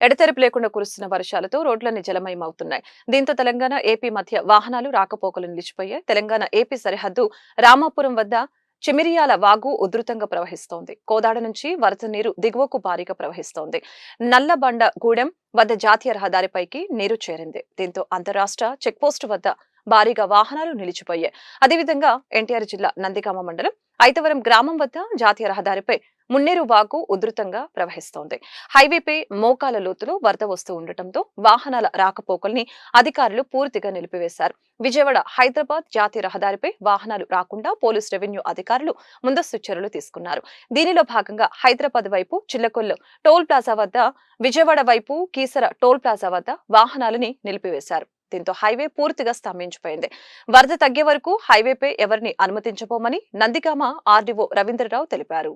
ఎడతెరపు లేకుండా కురుస్తున్న వర్షాలతో రోడ్లన్నీ జలమయమవుతున్నాయి. దీంతో తెలంగాణ ఏపీ మధ్య వాహనాలు రాకపోకలు నిలిచిపోయాయి. తెలంగాణ ఏపీ సరిహద్దు రామాపురం వద్ద చిమిరియాల వాగు ఉధృతంగా ప్రవహిస్తోంది. కోదాడ నుంచి వరద నీరు దిగువకు భారీగా ప్రవహిస్తోంది. నల్లబండ గూడెం వద్ద జాతీయ రహదారిపైకి నీరు చేరింది. దీంతో అంతరాష్ట్ర చెక్పోస్టు వద్ద భారీగా వాహనాలు నిలిచిపోయాయి. అదేవిధంగా ఎన్టీఆర్ జిల్లా నందిగామ మండలం ఐతవరం గ్రామం వద్ద జాతీయ రహదారిపై మున్నేరు వాగు ఉధృతంగా ప్రవహిస్తోంది. హైవేపై మోకాల లోతులో వరద వస్తూ ఉండటంతో వాహనాల రాకపోకల్ని అధికారులు పూర్తిగా నిలిపివేశారు. విజయవాడ హైదరాబాద్ జాతీయ రహదారిపై వాహనాలు రాకుండా పోలీస్ రెవెన్యూ అధికారులు ముందస్తు చర్యలు తీసుకున్నారు. దీనిలో భాగంగా హైదరాబాద్ వైపు చిల్లకొల్లు టోల్ ప్లాజా వద్ద విజయవాడ వైపు కీసర టోల్ ప్లాజా వద్ద వాహనాలని నిలిపివేశారు. దీంతో హైవే పూర్తిగా స్తంభించిపోయింది. వరద తగ్గే వరకు హైవేపై ఎవరిని అనుమతించబోమని నందిగామ ఆర్డీఓ రవీంద్రరావు తెలిపారు.